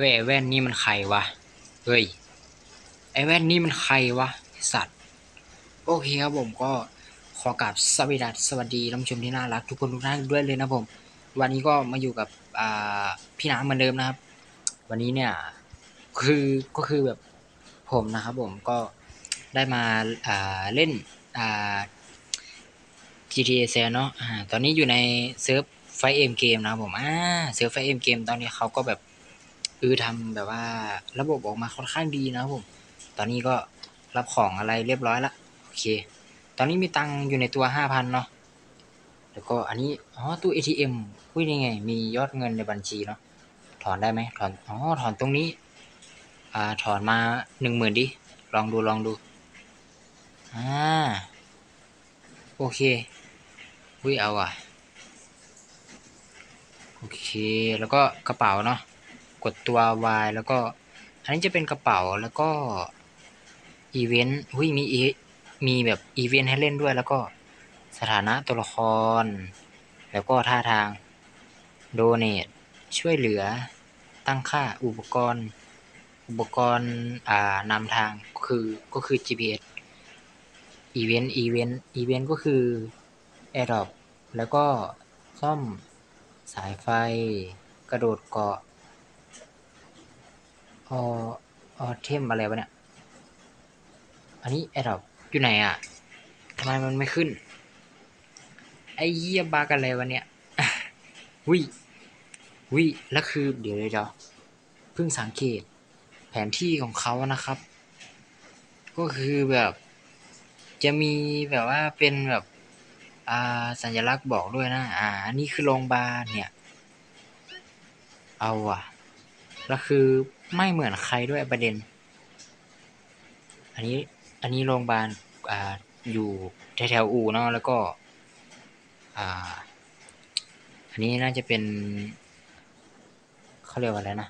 เฮ้ยไอแว่นนี่มันใครวะ เฮ้ย ไอแว่นนี่มันใครวะ สัตว์ โอเคครับผมก็ขอกราบสวัสดีสวัสดีท่านผู้ชมที่น่ารักทุกคนทุกท่านด้วยเลยนะผม วันนี้ก็มาอยู่กับพี่น้ำเหมือนเดิมนะครับ วันนี้เนี่ยคือก็คือแบบผมนะครับผมก็ได้มาเล่น GTA แซเนาะตอนนี้อยู่ในเซิร์ฟไฟเอ็มเกมนะครับผมอ่าเซิร์ฟไฟเอ็มเกมตอนนี้เขาก็แบบ เออทำแบบว่าระบบออกมาค่อนข้างดีนะครับผม ตอนนี้ก็รับของอะไรเรียบร้อยละโอเค ตอนนี้มีตังอยู่ในตัวห้าพันเนาะแล้วก็อันนี้อ๋อตู้ ATM อุ้ยนี่ไง มียอดเงินในบัญชีเนาะถอนได้ไหมถอนอ๋อถอนตรงนี้อ่าถอนมาหนึ่งหมื่นดิลองดูลองดูอ่าโอเคอุ้ยเอาอะโอเค แล้วก็กระเป๋าเนาะ กดตัว Y แล้วก็ อันนี้จะเป็นกระเป๋าแล้วก็อีเวนต์หุ้ยมีมีแบบอีเวนต์ให้เล่นด้วย แล้วก็สถานะตัวละคร แล้วก็ท่าทางโดเนทช่วยเหลือตั้งค่าอุปกรณ์ อุปกรณ์อ่านำทางก็คือก็คือ GPS อีเวนต์อีเวนต์อีเวนต์ก็คือ AirDrop แล้วก็ซ่อมสายไฟ กระโดดเกาะ ออออเทมอะไรวะเนี่ย อันนี้แอดดอปอยู่ไหนอะทำไมมันไม่ขึ้น ไอ้เยี่ยบากันอะไรวะเนี่ยวิวิแล้วคือเดี๋ยวเดี๋ยวเพิ่งสังเกตแผนที่ของเขานะครับ ก็คือแบบ จะมีแบบว่าเป็นแบบอ่าสัญลักษณ์บอกด้วยนะ อ่าอันนี้คือโรงพยาบาลเนี่ย เอาว่ะ แล้วคือ ไม่เหมือนใครด้วยประเด็น อันนี้ อันนี้โรงพยาบาลอ่าอยู่แถวๆอู่เนาะแล้วก็ อ่า อันนี้น่าจะเป็นเขาเรียกว่าอะไรนะ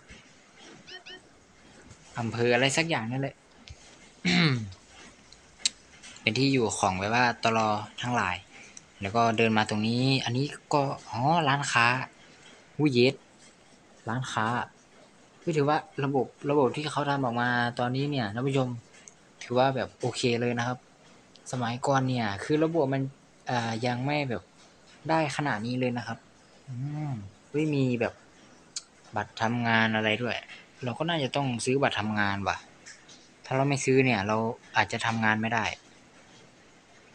อำเภออะไรสักอย่างนั่นแหละเป็นที่อยู่ของแบบว่าตลอทั้งหลาย แล้วก็เดินมาตรงนี้ อันนี้ก็อ๋อร้านค้าวูเยสร้านค้า ก็ถือว่าระบบระบบที่เขาทำออกมาตอนนี้เนี่ยท่านผู้ชมถือว่าแบบโอเคเลยนะครับ สมัยก่อนเนี่ย คือระบบมันอ่ายังไม่แบบได้ขนาดนี้เลยนะครับ อืมไม่มีแบบบัตรทำงานอะไรด้วย เราก็น่าจะต้องซื้อบัตรทำงานว่ะ ถ้าเราไม่ซื้อเนี่ย เราอาจจะทำงานไม่ได้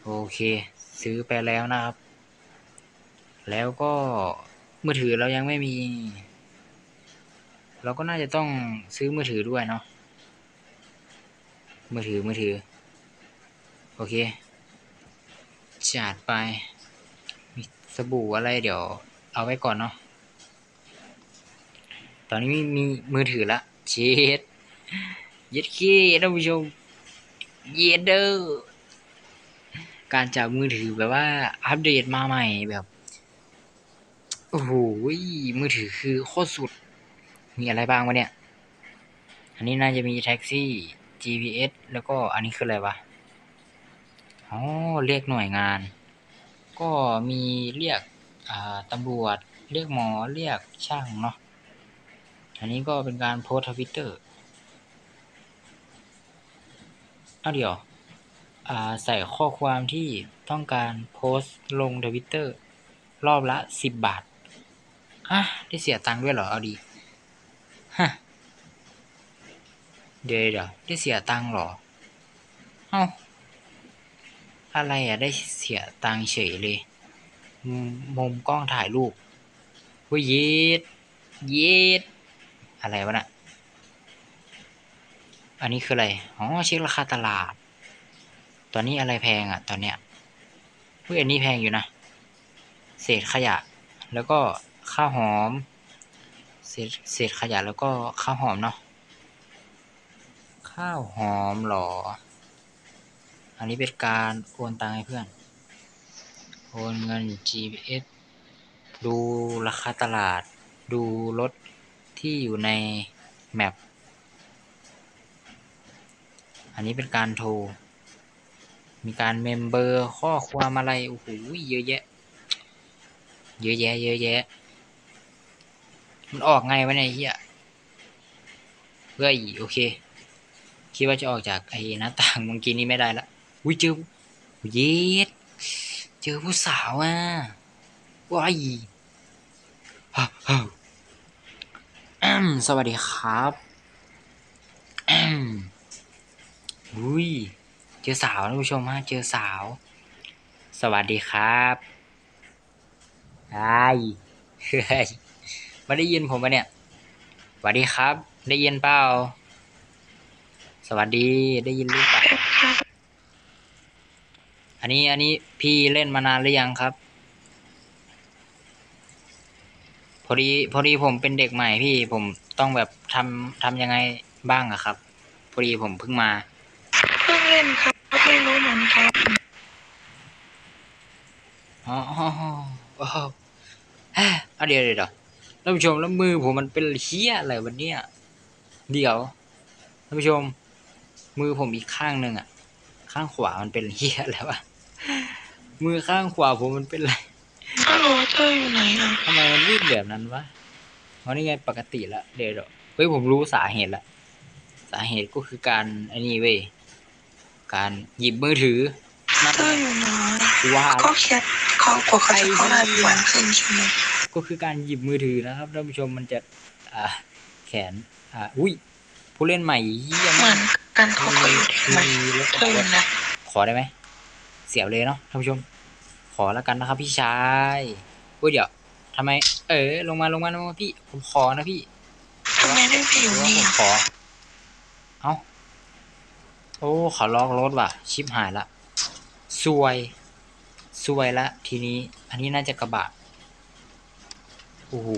โอเค ซื้อไปแล้วนะครับ แล้วก็มือถือเรายังไม่มี เราก็น่าจะต้องซื้อมือถือด้วยเนาะมือถือมือถือ โอเคจัดไปมีสบู่อะไรเดี๋ยว เอาไว้ก่อนเนาะตอนนี้มีมีมือถือละเช็ดเย็ดขี้ท่านผู้ชมเย็ดเด้อการจับมือถือแบบว่า อัปเดตมาใหม่แบบโอ้โหมือถือคือโคตรสุด มีอะไรบ้างวะเนี่ย อันนี้น่าจะมีแท็กซี่ GPS แล้วก็อันนี้คืออะไรวะ อ๋อ เรียกหน่วยงาน ก็มีเรียกตำรวจ เรียกหมอ เรียกช่างเนาะ อันนี้ก็เป็นการโพสทวิตเตอร์อ้าเดี๋ยวใส่ข้อความที่ต้องการโพสลงทวิตเตอร์รอบละสิบบาทอะได้เสียตังค์ด้วยเหรอ เอาดี ฮะ เดี๋ยวเดี๋ยวได้เสียตังค์เหรอ เอ้า อะไรอะได้เสียตังค์เฉยเลย มุมกล้องถ่ายรูปเฮ้ยย็ดเย็ดอะไรวะน่ะ อันนี้คืออะไร อ๋อเช็คราคาตลาด ตอนนี้อะไรแพงอะตอนเนี้ยเฮ้ยอันนี้แพงอยู่นะ เศษขยะ แล้วก็ข้าวหอม เศษเศษขยะแล้วก็ข้าวหอมเนาะข้าวหอมหรอ อันนี้เป็นการโอนตังค์ให้เพื่อน โอนเงิน GPS ดูราคาตลาด ดูรถที่อยู่ในแมปอันนี้เป็นการโทร มีการเมมเบอร์ข้อความอะไร โอ้โห เยอะแยะ เยอะแยะ เยอะแยะ มันออกไงวะเนี่ยเฮียเฮ้ยโอเค คิดว่าจะออกจากไอ้หน้าต่างเมื่อกี้นี้ไม่ได้ละอุ้ยเจอเย็ดเจอผู้สาวอะว้ายสวัสดีครับอุ้ยเจอสาวนะผู้ชมฮะเจอสาว สวัสดีครับไอ้ยเฮ้ย ไม่ได้ยินผมปะเนี่ยสวัสดีครับ ได้ยินเปล่า สวัสดี ได้ยินหรือเปล่า อันนี้ อันนี้พี่เล่นมานานหรือยังครับ พอดี พอดีผมเป็นเด็กใหม่พี่ ผมต้องแบบทำทำยังไงบ้างอะครับ พอดีผมเพิ่งมา เพิ่งเล่นครับไม่รู้เหมือนกันอ๋ออ๋ออ๋อเฮ้ยเอาเดี๋ยวเดี๋ยวเดี๋ยว ท่านผู้ชมแล้วมือผมมันเป็นเหี้ยอะไรวันเนี้ยเดี๋ยวท่านผู้ชม มือผมอีกข้างหนึ่งอะข้างขวามันเป็นเหี้ยอะไรวะมือข้างขวาผมมันเป็นอะไรฮัลโหลเธออยู่ไหนอะทำไมมันวิ่งแบบนั้นวะเพราะนี่ไงปกติละเดี๋ยวเดี๋ยวเฮ้ยผมรู้สาเหตุละสาเหตุก็คือการไอ้นี่เว้ยการหยิบมือถือนั่นเธออยู่ไหนว่าก็แคทเขากว่าเขาจะเข้าได้ประมาณครึ่งชั่วโมง ก็คือการหยิบมือถือนะครับท่านผู้ชมมันจะอ่าแขนอ่าอุ้ยผู้เล่นใหม่เยี่ยมเหมืมาอกนกันเขาก็อยู่ที่ไหนมีรถเธออยู่ไหนขอได้ไหมเสียบเลยเนาะท่านผู้ชม ขอแล้วกันนะครับ พี่ชายอุ้ยเดี๋ยวทำไม เออ ลงมาลงมาลงมาพี่ ผมขอนะพี่ทำไมได้ไปอยู่นี่ผมอะขอ เอาโอ้เขาล็อกรถว่ะ ชิบหายละซวยซวยละ ทีนี้ อันนี้น่าจะกระบะโอ้โห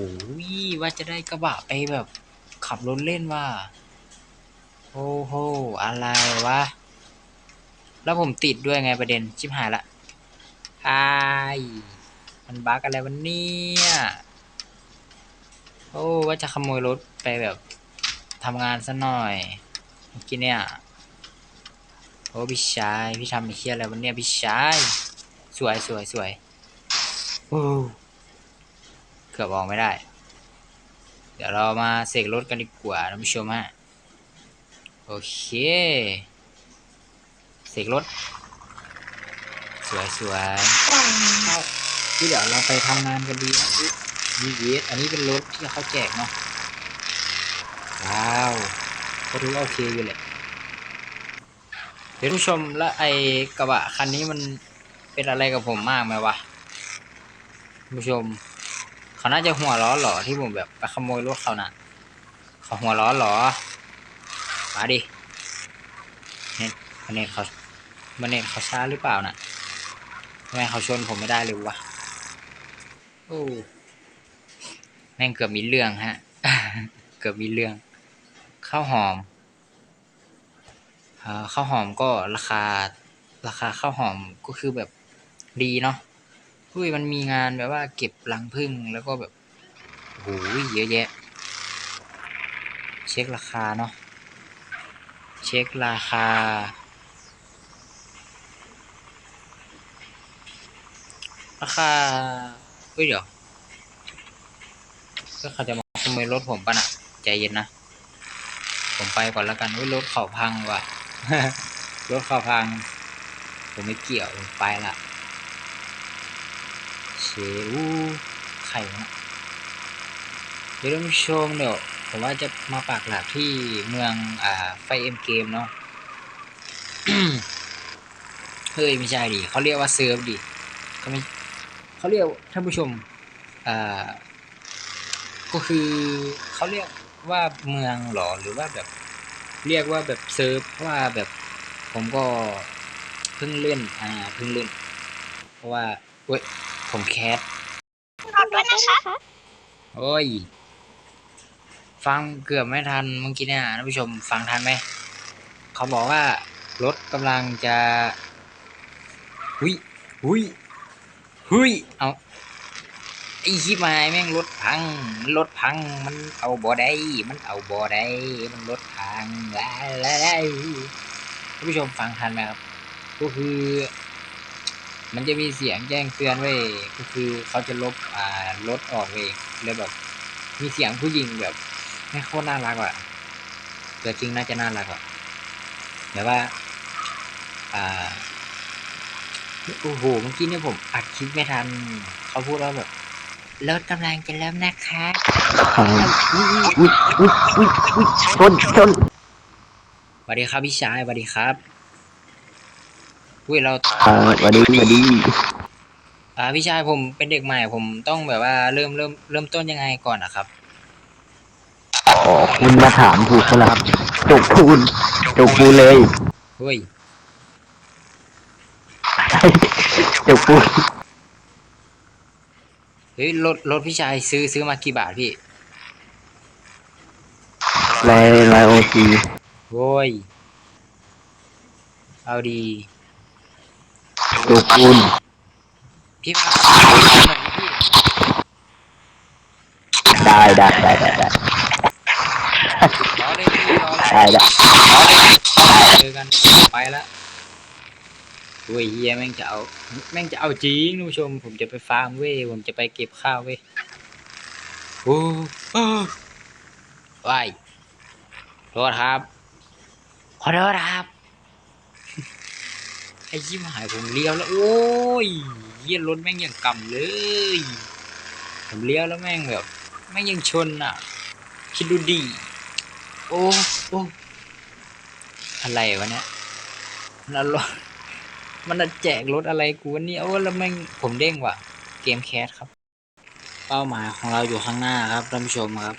ว่าจะได้กระบะไปแบบ ขับรถเล่นว่าโอ้โหอะไรวะ แล้วผมติดด้วยไงประเด็น ชิบหายละอายมันบั๊กอะไรวันนี้โอ้ว่าจะขโมยรถไปแบบทำงานซะหน่อยเมื่อกี้เนี่ยโอ้พี่ชายพี่ทำเฮียอะไรวันเนี้ยพี่ชายสวยสวยสวยโอ้ เกือบออกไม่ได้ เดี๋ยวเรามาเสกรถกันดีกว่าท่านผู้ชมฮะโอเคเสกรถ สวยสวยที่เดี๋ยวเราไปทำงานกันดีนะดีเยสอันนี้เป็นรถที่เขาแจกเนาะว้าวก็ถือว่าโอเคอยู่แหละเดี๋ยวทุกชมแล้วไอ้กระบะคันนี้มันเป็นอะไรกับผมมากไหมวะท่านผู้ชม เขาน่าจะหัวร้อนหรอที่ผมแบบไปขโมยรถเขาน่ะเขาหัวร้อนหรอมาดิเน็ตมันเน็ตเขามันเน็ตเขาช้าหรือเปล่าน่ะทำไมเขาชนผมไม่ได้เลยวะโอ้แม่งเกือบมีเรื่องฮะ เกือบมีเรื่อง ข้าวหอมข้าวหอมก็ราคาราคาข้าวหอมก็คือแบบดีเนาะ อุ้ยมันมีงานแบบว่าเก็บรังผึ้งแล้วก็แบบโอ้ยเยอะแยะ เช็คราคาเนาะเช็คราคา ราคาเฮ้ยเดี๋ยวก็เขาจะมาขโมยรถผมปะน่ะใจเย็นนะ ผมไปก่อนแล้วกันเฮ้ยรถเขาพังว่ะรถเขาพัง ผมไม่เกี่ยวผมไปละ เชวูไข่นะเดี๋ยวท่านผู้ชมเดี๋ยวผมว่าจะมาปากหลักที่เมืองอ่าไฟเอ็มเกมเนาะเฮ้ยไม่ใช่ดิเขาเรียกว่าเซิร์ฟดิเขาไม่เขาเรียกท่านผู้ชมอ่าก็คือเขาเรียกว่าเมืองหรอหรือว่าแบบ เรียกว่าแบบเซิร์ฟเพราะว่าแบบผมก็เพิ่งเล่นอ่าเพิ่งเล่น เพราะว่าเว้ย ผมแคสขอบคุณนะคะ โอ้ย ฟังเกือบไม่ทันเมื่อกี้เนี่ยท่านผู้ชมฟังทันไหม เขาบอกว่ารถกำลังจะหุยหุยหุยเอาไอ้ชิบหายแม่งรถพัง มันรถพัง มันเอาบ่ได้ มันเอาบ่ได้ มันรถพังแล้วแล้วท่านผู้ชมฟังทันไหมครับ ก็คือ มันจะมีเสียงแจ้งเตือนไว้ยก็คือเขาจะลบอ่ารถออกเว้ยแล้วแบบ มีเสียงผู้หญิงแบบไม่โคตรน่ารักว่ะตัวจริงน่าจะน่ารักอะแบบว่า อ่าโอ้โหเมื่อกี้เนี่ยผมอัดคลิปไม่ทัน เขาพูดว่าแบบรถกำลังจะเริ่มนะคะอุ้ยอุ้ยอุ้ยอุ้ยชนชนสวัสดีครับพี่ชายสวัสดีครับ อุ้ยเราอ่าสวัสดีสวัสดีอ่าพี่ชายผมเป็นเด็กใหม่ผมต้องแบบว่าเริ่มเริ่มเริ่มต้นยังไงก่อนนะครับ อ๋อคุณมาถามถูกแล้วครับจกพูนจกพูนเลยเฮ้ยจกพูนเฮ้ยรถรถพี่ชายซื้อซื้อมากี่บาทพี่ลายลายโอซีโว้ยเอาดี จกพูนพี่มาเอาหน่อยดิพี่ได้ได้ได้ได้ได้ล้อเลยพี่ล้อเลยได้ได้เจอกันไปละเว้ยเฮียแม่งจะเอาแม่งจะเอาจริงท่านผู้ชม ผมจะไปฟาร์มเว้ยผมจะไปเก็บข้าวเว้ยโอ้โอ้ว้ายโทษครับขอโทษครับไอ้ชิบหายผมเลี้ยวแล้วโอ้ยเฮียรถแม่งย่างกำเลย ผมเลี้ยวแล้วแม่งแบบแม่งยังชนอะ คิดดูดี โอ้โอ้อะไรวะเนี่ยมันอารถมันอาแจกรถอะไรกูวะเนี่ยโอ้แล้วแม่งผมเด้งว่ะ เกมแคสครับ เป้าหมายของเราอยู่ข้างหน้าครับท่านผู้ชมครับ